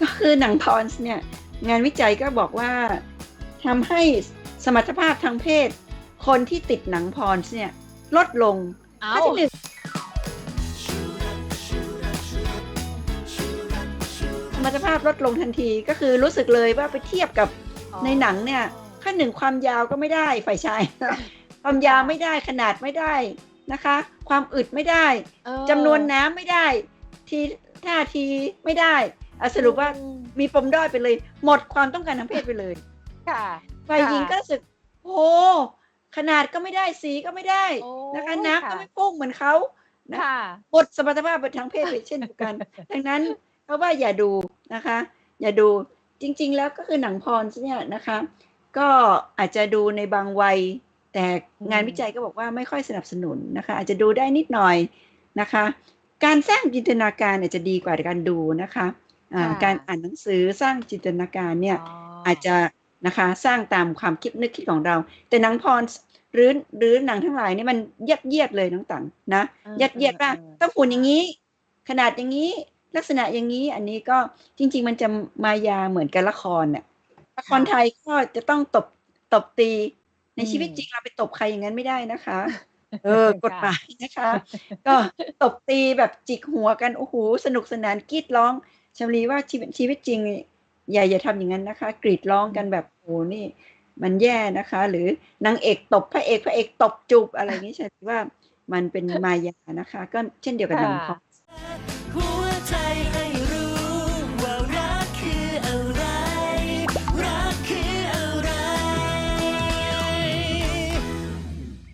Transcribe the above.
ก็คือหนังพรส์เนี่ยงานวิจัยก็บอกว่าทำให้สมรรถภาพทางเพศ คนที่ติดหนังพรส์เนี่ยลดลงเอาข้อที่หนึ่งสมรรถภาพลดลงทันทีก็คือรู้สึกเลยว่าไปเทียบกับในหนังเนี่ยขั้นหนึ่งความยาวก็ไม่ได้ฝ่ายชายความยาวไม่ได้ขนาดไม่ได้นะคะ ความอึดไม่ได้เออจำนวนน้ำไม่ได้ ทีท่าทีไม่ได้ อะสรุปว่าอืมมีปมด้อยไปเลย หมดความต้องการทางเพศไปเลย ค่ะฝ่ายหญิงค่ะก็รู้สึกโอ้ขนาดก็ไม่ได้สีก็ไม่ได้โอ้นะคะยน้ำก็ค่ะไม่พุ่งเหมือนเขานะค่ะหมดสมรรถภาพทางเพศไปเช่นเดียวกัน ดังนั้นเพราะว่าอย่าดูนะคะ อย่าดูจริง ๆ แล้วก็คือหนังพรเนี่ยนะคะ ก็อาจจะดูในบางวัย แต่งานอืมวิจัยก็บอกว่าไม่ค่อยสนับสนุนนะคะ อาจจะดูได้นิดหน่อยนะคะ การสร้างจินตนาการอาจจะดีกว่าการดูนะคะอ่า การอ่านหนังสือสร้างจินตนาการเนี่ยอาจจะนะคะสร้างตามความคิดนึกคิดของเรา แต่หนังพรหรือหรือหนังทั้งหลายนี่มันเยียดเยียดๆเลยน้องตังนะเออเยียดเยียดๆว่าเออต้องหุ่นอย่างนี้ ขนาดอย่างนี้ลักษณะอย่างนี้อันนี้ก็จริง ๆ มันจะมายาเหมือนกับละครน่ะละครไทยก็จะต้องตบตบตีในชีวิตจริงเราไปตบใครอย่างนั้นไม่ได้นะคะ เออกฎหมายนะคะ ก็ตบตีแบบจิกหัวกันโอ้โหสนุกสนานกรีดร้อง ชมรีว่าชีวิตชีวิตจริงนี่อย่าอย่าทำอย่างนั้นนะคะ กรีดร้องกันแบบโอ้โหนี่ มันแย่นะคะ หรือนางเอกตบพระเอกพระเอกตบจูบอะไรอย่างนี้ฉันว่ามันเป็นมายานะคะ ก็เช่นเดียวกับหนังค่ะพอหัวใจให้